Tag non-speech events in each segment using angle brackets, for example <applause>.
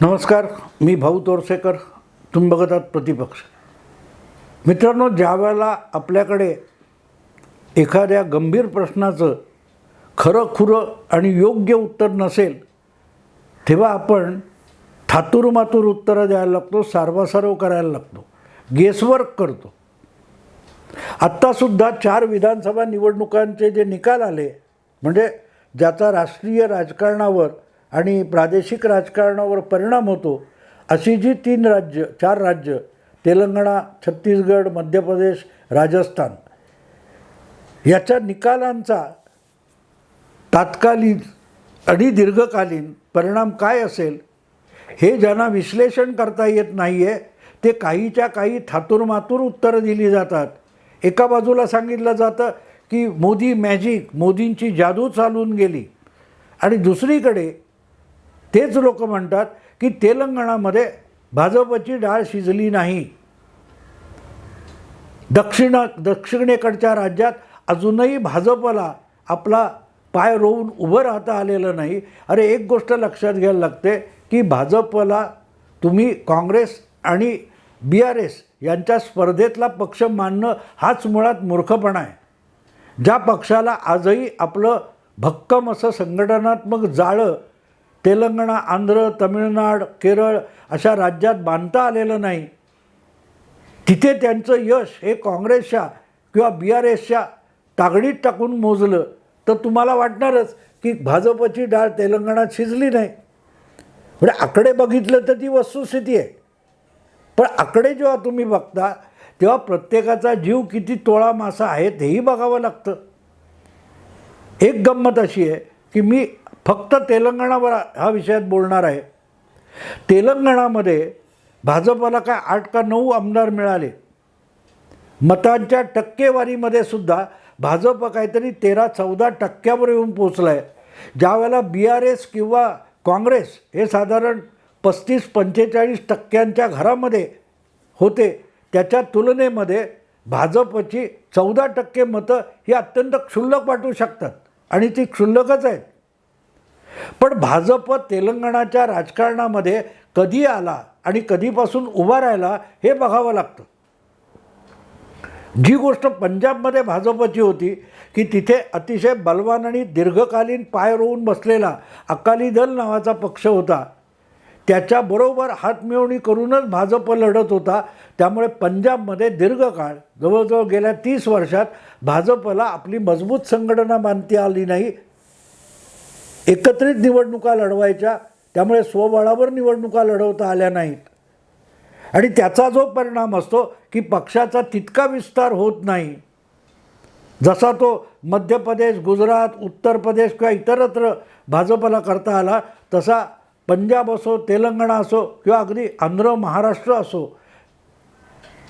नमस्कार मी भाऊ तोरसेकर तुम्ही बघत आहात प्रतिपक्ष. मित्रांनो ज्यावेळेला आपल्याकडे एखाद्या गंभीर प्रश्नाचं खरं खुरं आणि योग्य उत्तर नसेल तेव्हा आपण थातुरमातूर उत्तरं द्यायला लागतो सारवासारव करायला लागतो गेसवर्क करतो. आत्तासुद्धा चार विधानसभा निवडणुकांचे जे निकाल आले म्हणजे ज्याचा राष्ट्रीय राजकारणावर आणि प्रादेशिक राजकारणावर परिणाम होतो. अशी जी तीन राज्य चार राज्य तेलंगणा छत्तीसगड मध्य प्रदेश राजस्थान याच्या निकालांचा तात्कालीन आणि दीर्घकालीन परिणाम काय असेल हे ज्यांना विश्लेषण करता येत नाही आहे ते काहीच्या काही थातूरमातूर उत्तरं दिली जातात. एका बाजूला सांगितलं जातं की मोदी मॅजिक मोदींची जादू चालून गेली. आणि दुसरीकडे तेच लोक म्हणतात की तेलंगणामध्ये भाजपची डाळ शिजली नाही. दक्षिण दक्षिणेकडच्या राज्यात अजूनही भाजपला आपला पाय रोवून उभं राहता आलेलं नाही. अरे एक गोष्ट लक्षात घ्यायला लागते की भाजपला तुम्ही काँग्रेस आणि बी आर एस यांच्या स्पर्धेतला पक्ष मानणं हाच मुळात मूर्खपणा आहे. ज्या पक्षाला आजही आपलं भक्कम असं संघटनात्मक जाळं तेलंगणा आंध्र तमिळनाड केरळ अशा राज्यात बांधता आलेलं नाही. तिथे त्यांचं यश हे काँग्रेसच्या किंवा बी आर एसच्या तागडीत टाकून मोजलं. तर तुम्हाला वाटणारच की भाजपची डाळ तेलंगणात शिजली नाही. म्हणजे आकडे बघितलं तर ती वस्तुस्थिती आहे. पण आकडे जेव्हा तुम्ही बघता तेव्हा प्रत्येकाचा जीव किती तोळा मासा आहे तेही बघावं लागतं. एक गंमत अशी आहे की मी फक्त तेलंगणावर हा विषयात बोलणार आहे. तेलंगणामध्ये भाजपला काय आठ का नऊ आमदार मिळाले? मतांच्या टक्केवारीमध्ये सुद्धा भाजप काहीतरी तेरा चौदा टक्क्यावर येऊन पोचला आहे ज्यावेळेला बी आर एस किंवा काँग्रेस हे साधारण पस्तीस पंचेचाळीस टक्क्यांच्या घरामध्ये होते त्याच्या तुलनेमध्ये भाजपची चौदा टक्के मतं ही अत्यंत क्षुल्लक वाटू शकतात. आणि ती क्षुल्लकच आहेत. पण भाजप तेलंगणाच्या राजकारणामध्ये कधी आला आणि कधीपासून उभा राहिला हे बघावं लागतं. जी गोष्ट पंजाबमध्ये भाजपची होती की तिथे अतिशय बलवान आणि दीर्घकालीन पाय रोवून बसलेला अकाली दल नावाचा पक्ष होता. त्याच्याबरोबर हातमिळवणी करूनच भाजप लढत होता. त्यामुळे पंजाबमध्ये दीर्घकाळ जवळजवळ गेल्या तीस वर्षात भाजपला आपली मजबूत संघटना बांधती आली नाही एकत्रित निवडणुका लढवायच्या त्यामुळे स्वबळावर निवडणुका लढवता आल्या नाहीत. आणि त्याचा जो परिणाम असतो की पक्षाचा तितका विस्तार होत नाही. जसा तो मध्य प्रदेश गुजरात उत्तर प्रदेश किंवा इतरत्र भाजपला करता आला तसा पंजाब असो तेलंगणा असो किंवा अगदी आंध्र महाराष्ट्र असो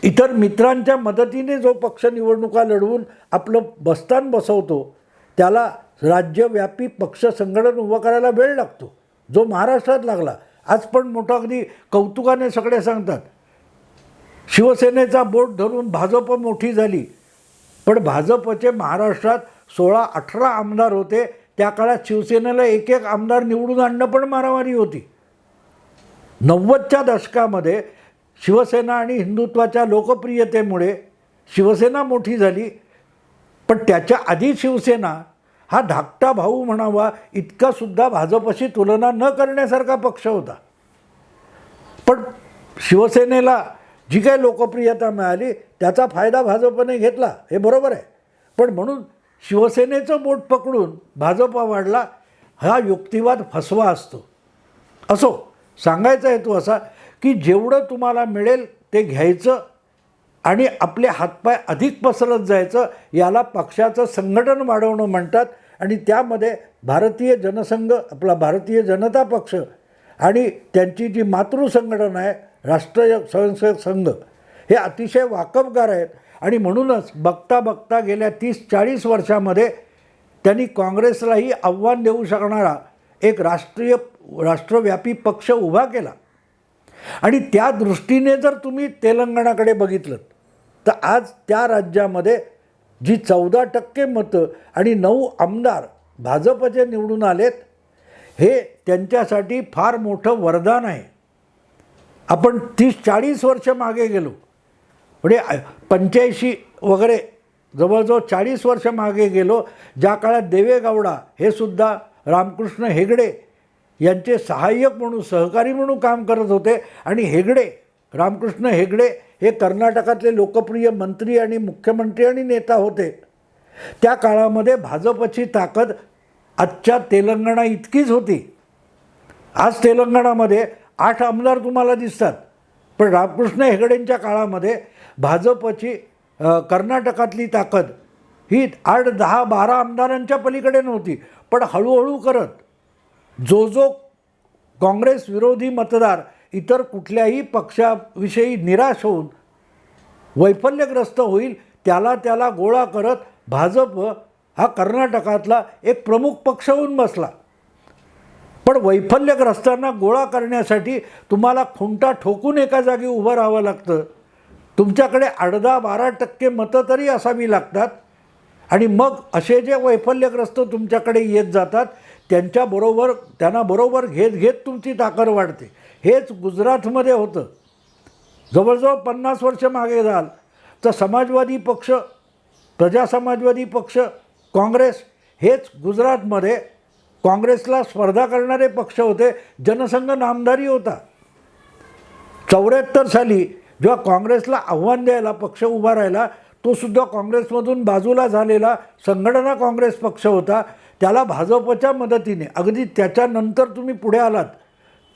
इतर मित्रांच्या मदतीने जो पक्ष निवडणुका लढवून आपलं बस्तान बसवतो त्याला राज्यव्यापी पक्ष संघटन उभं करायला वेळ लागतो. जो महाराष्ट्रात लागला. आज पण मोठं अगदी कौतुकाने सगळे सांगतात. शिवसेनेचा बोट धरून भाजप मोठी झाली. पण भाजपचे महाराष्ट्रात सोळा अठरा आमदार होते. त्या काळात शिवसेनेला एक एक आमदार निवडून आणणं पण मारामारी होती. नव्वदच्या दशकामध्ये शिवसेना आणि हिंदुत्वाच्या लोकप्रियतेमुळे शिवसेना मोठी झाली. पण त्याच्या आधी शिवसेना हा धाकटा भाऊ म्हणावा इतकासुद्धा भाजपशी तुलना न करण्यासारखा पक्ष होता. पण शिवसेनेला जी काही लोकप्रियता मिळाली त्याचा फायदा भाजपने घेतला हे बरोबर आहे. पण म्हणून शिवसेनेचं बोट पकडून भाजपा वाढला हा युक्तिवाद फसवा असतो. असो सांगायचा हेतू असा की जेवढं तुम्हाला मिळेल ते घ्यायचं आणि आपले हातपाय अधिक पसरत जायचं याला पक्षाचं संघटन वाढवणं म्हणतात. आणि त्यामध्ये भारतीय जनसंघ आपला भारतीय जनता पक्ष आणि त्यांची जी मातृसंघटना आहे राष्ट्रीय स्वयंसेवक संघ हे अतिशय वाकबगार आहेत. आणि म्हणूनच बघता बघता गेल्या तीस चाळीस वर्षामध्ये त्यांनी काँग्रेसलाही आव्हान देऊ शकणारा एक राष्ट्रीय राष्ट्रव्यापी पक्ष उभा केला. आणि त्या दृष्टीने जर तुम्ही तेलंगणाकडे बघितलं तर आज त्या राज्यामध्ये जी चौदा टक्के मतं आणि नऊ आमदार भाजपचे निवडून आलेत हे त्यांच्यासाठी फार मोठं वरदान आहे. आपण तीस चाळीस वर्ष मागे गेलो. म्हणजे पंच्याऐंशी वगैरे जवळजवळ चाळीस वर्ष मागे गेलो ज्या काळात देवेगौडा हे सुद्धा रामकृष्ण हेगडे यांचे सहाय्यक म्हणून सहकारी म्हणून काम करत होते आणि हेगडे रामकृष्ण हेगडे हे कर्नाटकातले लोकप्रिय मंत्री आणि मुख्यमंत्री आणि नेता होते. त्या काळामध्ये भाजपची ताकद आजच्या तेलंगणा इतकीच होती. आज तेलंगणामध्ये आठ आमदार तुम्हाला दिसतात. पण रामकृष्ण हेगडेंच्या काळामध्ये भाजपची कर्नाटकातली ताकद ही आठ दहा बारा आमदारांच्या पलीकडे नव्हती. पण हळूहळू करत जो जो काँग्रेस विरोधी मतदार इतर कुठल्याही पक्षाविषयी निराश होऊन वैफल्यग्रस्त होईल त्याला त्याला गोळा करत भाजप हा कर्नाटकातला एक प्रमुख पक्ष होऊन बसला. पण वैफल्यग्रस्तांना गोळा करण्यासाठी तुम्हाला खुंटा ठोकून एका जागी उभं राहावं लागतं. तुमच्याकडे अर्धा बारा टक्के मतं तरी असावी लागतात. आणि मग असे जे वैफल्यग्रस्त तुमच्याकडे येत जातात त्यांच्याबरोबर त्यांना बरोबर घेत घेत तुमची ताकद वाढते. हेच गुजरातमध्ये होतं. जवळजवळ पन्नास वर्ष मागे जाल. तर समाजवादी पक्ष प्रजा समाजवादी पक्ष काँग्रेस हेच गुजरातमध्ये काँग्रेसला स्पर्धा करणारे पक्ष होते. जनसंघ नामधारी होता. चौऱ्याहत्तर साली जेव्हा काँग्रेसला आव्हान द्यायला पक्ष उभा राहिला तो सुद्धा काँग्रेसमधून बाजूला झालेला संघटना काँग्रेस पक्ष होता. त्याला भाजपच्या मदतीने अगदी त्याच्यानंतर तुम्ही पुढे आलात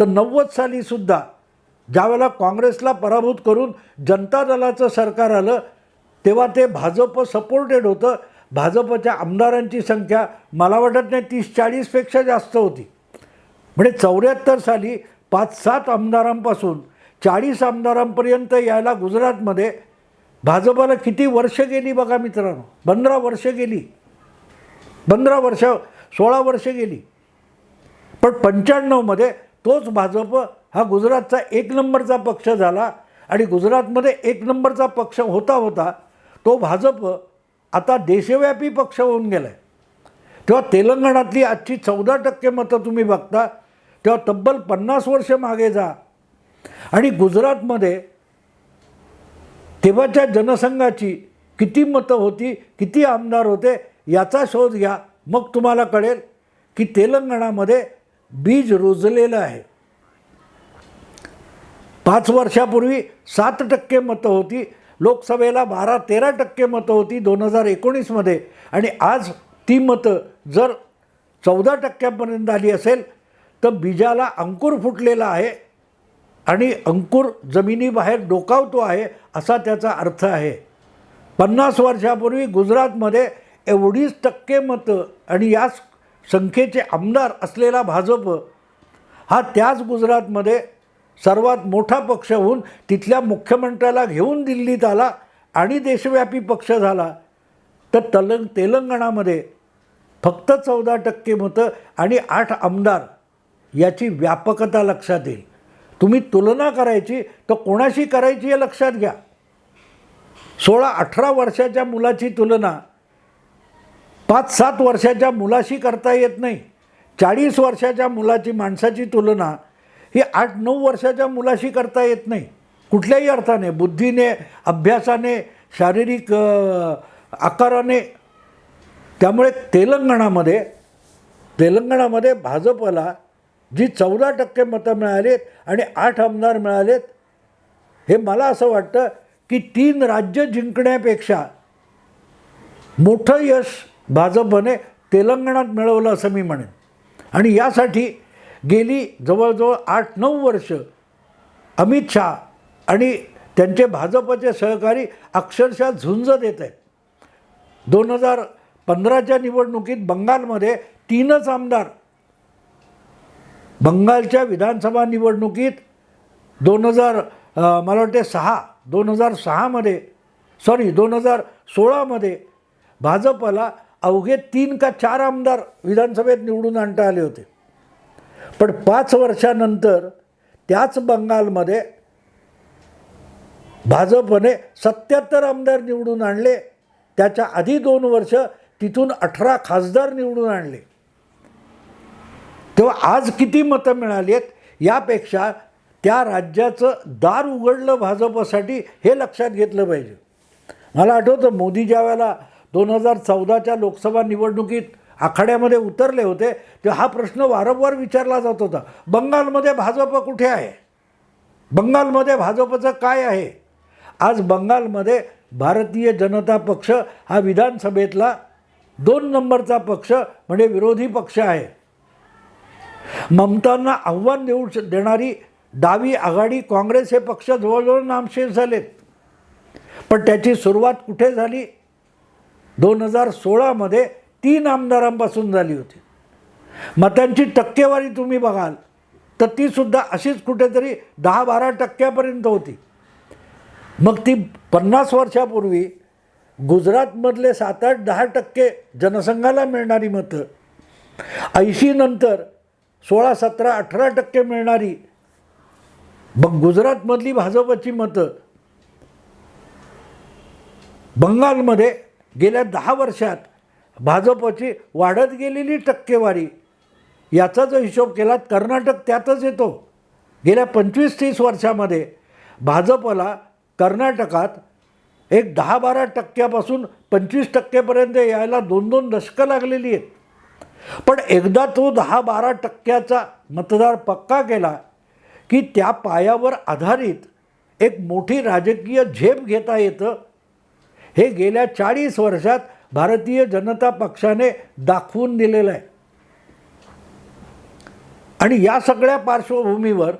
तर नव्वद सालीसुद्धा ज्यावेळेला काँग्रेसला पराभूत करून जनता दलाचं सरकार आलं तेव्हा ते भाजप सपोर्टेड होतं. भाजपच्या आमदारांची संख्या मला वाटत नाही तीस चाळीसपेक्षा जास्त होती. म्हणजे चौऱ्याहत्तर साली पाच सात आमदारांपासून चाळीस आमदारांपर्यंत यायला गुजरातमध्ये भाजपाला किती वर्ष गेली बघा मित्रांनो? पंधरा वर्ष गेली. पंधरा वर्ष सोळा वर्ष गेली. पण पंच्याण्णवमध्ये तोच भाजप हा गुजरातचा एक नंबरचा पक्ष झाला आणि गुजरातमध्ये एक नंबरचा पक्ष होता होता तो भाजप आता देशव्यापी पक्ष होऊन गेला आहे तेव्हा तेलंगणातली आजची चौदा टक्के मतं तुम्ही बघता तेव्हा तब्बल पन्नास वर्ष मागे जा. आणि गुजरातमध्ये तेव्हाच्या जनसंघाची किती मतं होती किती आमदार होते याचा शोध घ्या. मग तुम्हाला कळेल की तेलंगणामध्ये बीज रुजलेलं आहे. पाच वर्षापूर्वी सात टक्के मतं होती. लोकसभेला बारा तेरा टक्के मतं होती दोन हजार एकोणीसमध्ये. आणि आज ती मतं जर चौदा टक्क्यापर्यंत आली असेल तर बीजाला अंकुर फुटलेला आहे आणि अंकुर जमिनीबाहेर डोकावतो आहे असा त्याचा अर्थ आहे. पन्नास वर्षापूर्वी गुजरातमध्ये एवढीच टक्के मतं आणि याच संख्येचे आमदार असलेला भाजप हा त्याच गुजरातमध्ये सर्वात मोठा पक्ष होऊन तिथल्या मुख्यमंत्र्याला घेऊन दिल्लीत आला आणि देशव्यापी पक्ष झाला. तर तलं तेलंगणामध्ये फक्त चौदा टक्के मतं आणि आठ आमदार याची व्यापकता लक्षात येईल. तुम्ही तुलना करायची तर कोणाशी करायची हे लक्षात घ्या. सोळा अठरा वर्षाच्या मुलाची तुलना पाच सात वर्षाच्या मुलाशी करता येत नाही. चाळीस वर्षाच्या मुलाची माणसाची तुलना ही आठ नऊ वर्षाच्या मुलाशी करता येत नाही. कुठल्याही अर्थाने बुद्धीने अभ्यासाने शारीरिक आकाराने. त्यामुळे तेलंगणामध्ये तेलंगणामध्ये भाजपला जी चौदा टक्के मतं मिळालीत आणि आठ आमदार मिळालेत हे मला असं वाटतं की तीन राज्य जिंकण्यापेक्षा मोठं यश भाजपने तेलंगणात मिळवलं असं मी म्हणेन. आणि यासाठी गेली जवळजवळ आठ नऊ वर्ष अमित शहा आणि त्यांचे भाजपचे सहकारी अक्षरशः झुंज देत आहेत. दोन हजार पंधराच्या निवडणुकीत बंगालमध्ये तीनच आमदार बंगालच्या विधानसभा निवडणुकीत दोन हजार मला वाटते सहा दोन हजार सहामध्ये सॉरी दोन हजार सोळामध्ये भाजपला अवघे तीन का चार आमदार विधानसभेत निवडून आणता आले होते. पण पाच वर्षानंतर त्याच बंगालमध्ये भाजपने सत्याहत्तर आमदार निवडून आणले. त्याच्या आधी दोन वर्ष तिथून अठरा खासदार निवडून आणले. तेव्हा आज किती मतं मिळाली आहेत यापेक्षा त्या राज्याचं दार उघडलं भाजपसाठी हे लक्षात घेतलं पाहिजे. मला आठवतं मोदी ज्या वेळेला दोन हजार चौदाच्या लोकसभा निवडणुकीत आखाड्यामध्ये उतरले होते तेव्हा हा प्रश्न वारंवार विचारला जात होता. बंगालमध्ये भाजप कुठे आहे? बंगालमध्ये भाजपचं काय आहे? आज बंगालमध्ये भारतीय जनता पक्ष हा विधानसभेतला दोन नंबरचा पक्ष म्हणजे विरोधी पक्ष आहे. ममतांना आव्हान देऊ देणारी डावी आघाडी काँग्रेस हे पक्ष जवळजवळ नामशेष झालेत. पण त्याची सुरुवात कुठे झाली? दोन हजार सोळामध्ये तीन आमदारांपासून झाली होती. मतांची टक्केवारी तुम्ही बघाल तर तीसुद्धा अशीच कुठेतरी दहा बारा टक्क्यापर्यंत होती. मग ती पन्नास वर्षापूर्वी गुजरातमधले सात आठ दहा टक्के जनसंघाला मिळणारी मतं ऐंशी नंतर सोळा सतरा अठरा टक्के मिळणारी मग गुजरातमधली भाजपची मतं बंगालमध्ये गेल्या दहा वर्षात भाजपची वाढत गेलेली टक्केवारी याचा जो हिशोब केला कर्नाटक त्यातच येतो. गेल्या पंचवीस तीस वर्षामध्ये भाजपला कर्नाटकात एक दहा बारा टक्क्यापासून पंचवीस टक्केपर्यंत यायला दोन दोन दशकं लागलेली आहेत. पण एकदा तो दहा बारा टक्क्याचा मतदार पक्का केला की त्या पायावर आधारित एक मोठी राजकीय झेप घेता येतं हे गेल्या चाळीस वर्षात भारतीय जनता पक्षाने दाखवून दिलेलं आहे. आणि या सगळ्या पार्श्वभूमीवर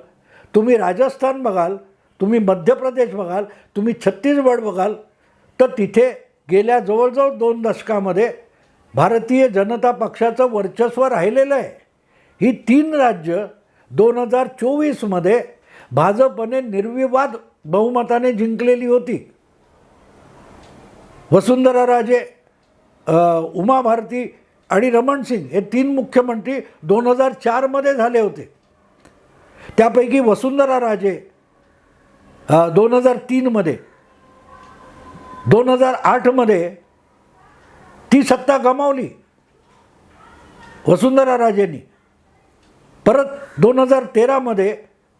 तुम्ही राजस्थान बघाल तुम्ही मध्य प्रदेश बघाल तुम्ही छत्तीसगड बघाल तर तिथे गेल्या जवळजवळ दोन दशकामध्ये भारतीय जनता पक्षाचं वर्चस्व राहिलेलं आहे. ही तीन राज्य दोन हजार चोवीसमध्ये भाजपने निर्विवाद बहुमताने जिंकलेली होती. वसुंधरा राजे उमा भारती आणि रमण सिंग हे तीन मुख्यमंत्री दोन हजार चारमध्ये झाले होते. त्यापैकी वसुंधरा राजे दोन हजार तीनमध्ये दोन हजार आठमध्ये ती सत्ता गमावली वसुंधरा राजेंनी परत दोन हजार तेरामध्ये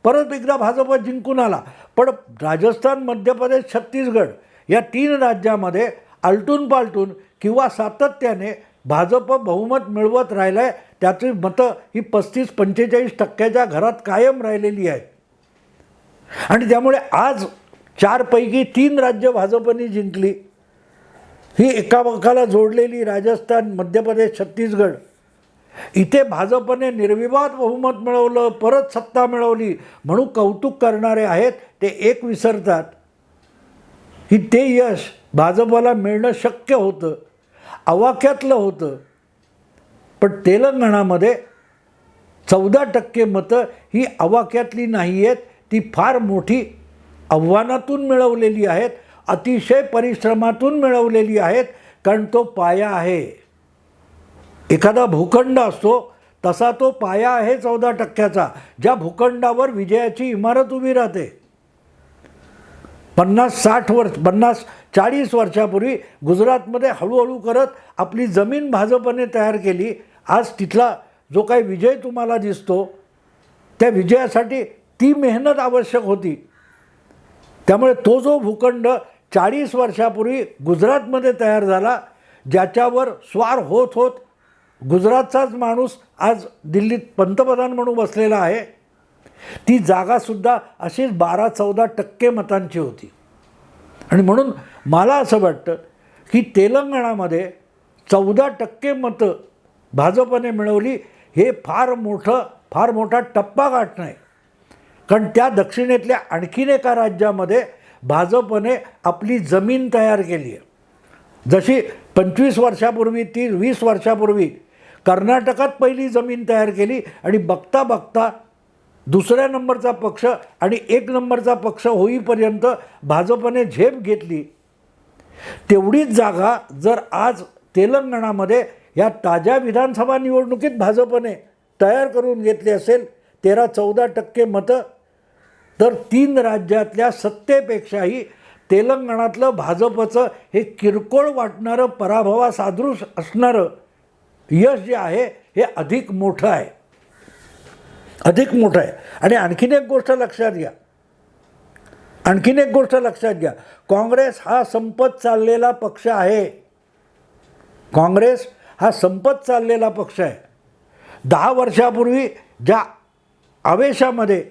परत एकदा भाजप जिंकून आला. पण राजस्थान मध्य प्रदेश छत्तीसगड या तीन राज्यामध्ये आलटून पालटून किंवा सातत्याने भाजप बहुमत मिळवत राहिलं आहे त्याची मतं ही पस्तीस पंचेचाळीस टक्क्याच्या घरात कायम राहिलेली आहेत. आणि त्यामुळे आज चारपैकी तीन राज्य भाजपने जिंकली. ही एकामेकाला जोडलेली राजस्थान मध्य प्रदेश छत्तीसगड. इथे भाजपने निर्विवाद बहुमत मिळवलं परत सत्ता मिळवली म्हणून कौतुक करणारे आहेत ते एक विसरतात. की ते यश भाजपला मिळणं शक्य होतं अवाक्यातलं होतं. पण तेलंगणामध्ये चौदा टक्के मतं ही अवाक्यातली नाही आहेत ती फार मोठी आव्हानातून मिळवलेली आहेत अतिशय परिश्रमातून मिळवलेली आहेत कारण तो पाया आहे. एखादा भूखंड असतो तसा तो पाया आहे चौदा टक्क्याचा ज्या भूखंडावर विजयाची इमारत उभी राहते. पन्नास साठ वर्ष पन्नास चाळीस वर्षापूर्वी गुजरातमध्ये हळूहळू करत आपली जमीन भाजपने तयार केली. आज तिथला जो काही विजय तुम्हाला दिसतो त्या विजयासाठी ती मेहनत आवश्यक होती. त्यामुळे तो जो भूखंड चाळीस वर्षापूर्वी गुजरातमध्ये तयार झाला ज्याच्यावर स्वार होत होत गुजरातचाच माणूस आज दिल्लीत पंतप्रधान म्हणून बसलेला आहे. ती जागासुद्धा अशीच बारा चौदा टक्के मतांची होती. आणि म्हणून मला असं वाटतं की तेलंगणामध्ये चौदा टक्के मतं भाजपने मिळवली हे फार मोठं फार मोठा टप्पा गाठणं आहे कारण त्या दक्षिणेतल्या आणखीन एका राज्यामध्ये भाजपने आपली जमीन तयार केली आहे. जशी पंचवीस वर्षापूर्वी ती वीस वर्षापूर्वी कर्नाटकात पहिली जमीन तयार केली आणि बघता बघता दुसऱ्या नंबरचा पक्ष आणि एक नंबरचा पक्ष होईपर्यंत भाजपने झेप घेतली. तेवढीच जागा जर आज तेलंगणामध्ये या ताज्या विधानसभा निवडणुकीत भाजपने तयार करून घेतली असेल तेरा चौदा टक्के मतं तर तीन राज्यातल्या सत्तेपेक्षाही तेलंगणातलं भाजपचं हे किरकोळ वाटणारं पराभवासादृश असणारं यश जे आहे हे अधिक मोठं आहे. अधिक मोठं आहे. आणि आणखीन एक गोष्ट लक्षात घ्या. आणखीन एक गोष्ट लक्षात घ्या. काँग्रेस हा संपत चाललेला पक्ष आहे. काँग्रेस हा संपत चाललेला पक्ष आहे. दहा वर्षापूर्वी ज्या आवेशामध्ये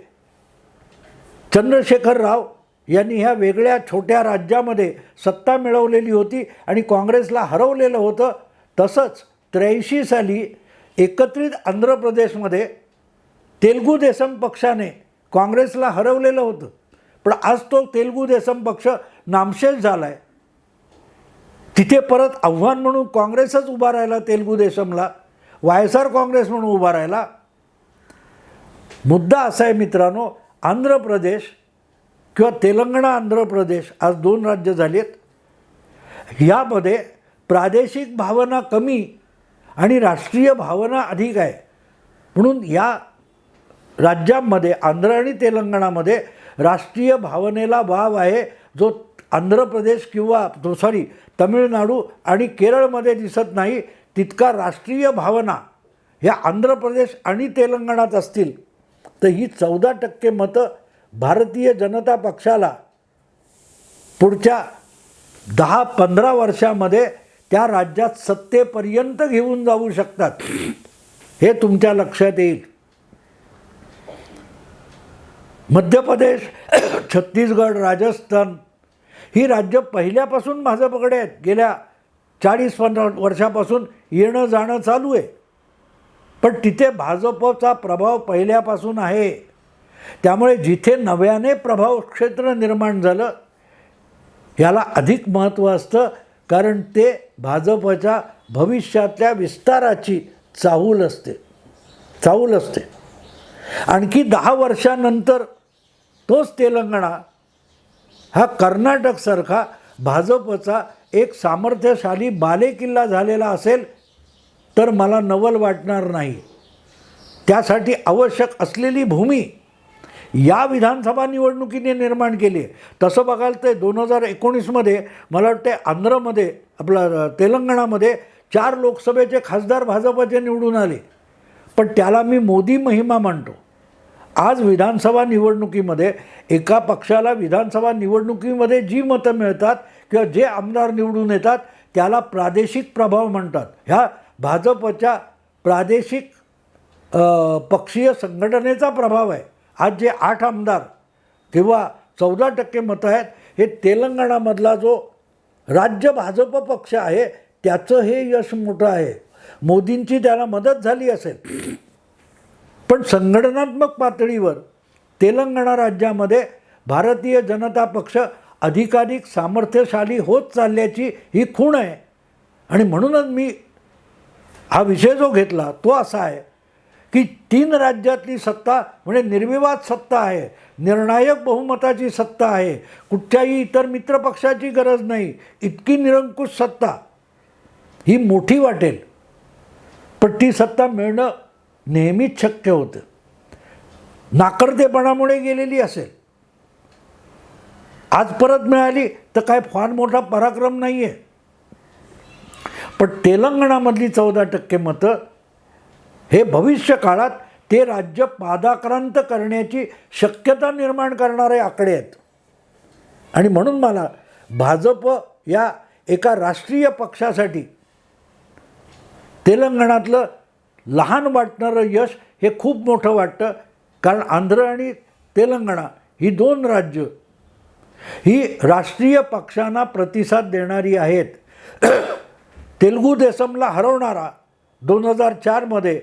चंद्रशेखर राव यांनी ह्या वेगळ्या छोट्या राज्यामध्ये सत्ता मिळवलेली होती आणि काँग्रेसला हरवलेलं होतं तसंच त्र्याऐंशी साली एकत्रित आंध्र प्रदेशमध्ये तेलगू देसम पक्षाने काँग्रेसला हरवलेलं होतं. पण आज तो तेलगू देसम पक्ष नामशेष झाला आहे तिथे परत आव्हान म्हणून काँग्रेसच उभा राहिला तेलगू देशमला वाय एस आर काँग्रेस म्हणून उभा राहिला. मुद्दा असा आहे मित्रांनो आंध्र प्रदेश किंवा तेलंगणा आंध्र प्रदेश आज दोन राज्य झालीत. यामध्ये प्रादेशिक भावना कमी आणि राष्ट्रीय भावना अधिक आहे. म्हणून या राज्यांमध्ये आंध्र आणि तेलंगणामध्ये राष्ट्रीय भावनेला वाव आहे जो आंध्र प्रदेश किंवा सॉरी तमिळनाडू आणि केरळमध्ये दिसत नाही तितका राष्ट्रीय भावना ह्या आंध्र प्रदेश आणि तेलंगणात असतील. तर ही चौदा टक्के मतं भारतीय जनता पक्षाला पुढच्या दहा पंधरा वर्षामध्ये त्या राज्यात सत्तेपर्यंत घेऊन जाऊ शकतात. हे तुमच्या लक्षात येईल. मध्य प्रदेश <coughs> छत्तीसगड राजस्थान ही राज्य पहिल्यापासून माझ्याकडे आहेत. गेल्या चाळीस पंधरा वर्षापासून येणं जाणं चालू आहे. पण तिथे भाजपचा प्रभाव पहिल्यापासून आहे. त्यामुळे जिथे नव्याने प्रभाव क्षेत्र निर्माण झालं याला अधिक महत्त्व असतं कारण ते भाजपच्या भविष्यातल्या विस्ताराची चाहूल असते. चाहूल असते. आणखी दहा वर्षानंतर तोच तेलंगणा. हा कर्नाटकसारखा भाजपचा एक सामर्थ्यशाली बालेकिल्ला झालेला असेल तर मला नवल वाटणार नाही. त्यासाठी आवश्यक असलेली भूमी या विधानसभा निवडणुकीने निर्माण केली. आहे तसं बघाल ते दोन हजार एकोणीसमध्ये मला वाटते आंध्रमध्ये आपलं तेलंगणामध्ये चार लोकसभेचे खासदार भाजपचे निवडून आले. पण त्याला मी मोदी महिमा मानतो. आज विधानसभा निवडणुकीमध्ये एका पक्षाला विधानसभा निवडणुकीमध्ये जी मतं मिळतात किंवा जे आमदार निवडून येतात त्याला प्रादेशिक प्रभाव म्हणतात. ह्या भाजपच्या प्रादेशिक पक्षीय संघटनेचा प्रभाव आहे. आज जे आठ आमदार किंवा चौदा टक्के मतं आहेत हे तेलंगणामधला जो राज्य भाजप पक्ष आहे त्याचं हे यश मोठं आहे. मोदींची त्याला मदत झाली असेल. पण संघटनात्मक पातळीवर तेलंगणा राज्यामध्ये भारतीय जनता पक्ष अधिकाधिक सामर्थ्यशाली होत चालल्याची ही खूण आहे. आणि म्हणूनच मी हा विषय जो घेतला तो असा आहे की तीन राज्यातली सत्ता म्हणजे निर्विवाद सत्ता आहे निर्णायक बहुमताची सत्ता आहे कुठच्याही इतर मित्रपक्षाची गरज नाही इतकी निरंकुश सत्ता ही मोठी वाटेल. पण ती सत्ता मिळणं नेहमीच शक्य होतं. नाकर्तेपणामुळे गेलेली असेल. आज परत मिळाली तर काय फार मोठा पराक्रम नाही आहे पण तेलंगणामधली चौदा टक्के मतं हे भविष्य काळात ते राज्य पादाक्रांत करण्याची शक्यता निर्माण करणारे आकडे आहेत. आणि म्हणून मला भाजप या एका राष्ट्रीय पक्षासाठी तेलंगणातलं लहान वाटणारं यश हे खूप मोठं वाटतं. कारण आंध्र आणि तेलंगणा ही दोन राज्य ही राष्ट्रीय पक्षांना प्रतिसाद देणारी आहेत. तेलगू देसमला हरवणारा दोन हजार चारमध्ये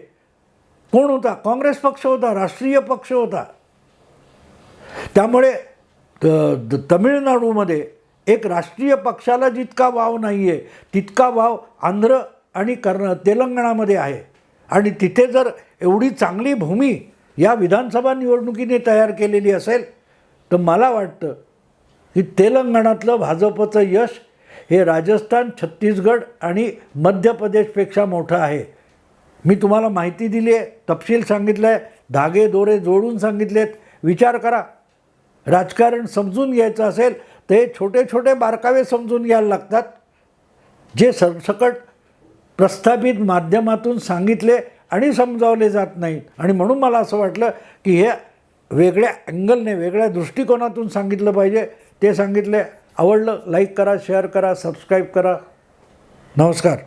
कोण होता? काँग्रेस पक्ष होता राष्ट्रीय पक्ष होता. त्यामुळे द- तमिळनाडूमध्ये एक राष्ट्रीय पक्षाला जितका वाव नाही आहे तितका वाव आंध्र आणि कर्ण तेलंगणामध्ये आहे. आणि तिथे जर एवढी चांगली भूमी या विधानसभा निवडणुकीने तयार केलेली असेल तर मला वाटतं की तेलंगणातलं भाजपचं यश हे राजस्थान छत्तीसगड आणि मध्य प्रदेशपेक्षा मोठं आहे. मी तुम्हाला माहिती दिली आहे तपशील सांगितलं आहे धागे दोरे जोडून सांगितलेत विचार करा. राजकारण समजून घ्यायचं असेल तर हे छोटे छोटे बारकावे समजून घ्यायला लागतात. जे सरसकट प्रस्थापित माध्यमातून सांगितले आणि समजावले जात नाहीत. आणि म्हणून मला असं वाटलं की हे वेगळ्या अँगलने वेगळ्या दृष्टिकोनातून सांगितलं पाहिजे. ते सांगितले. आवडलं लाईक करा शेअर करा सबस्क्राईब करा. नमस्कार.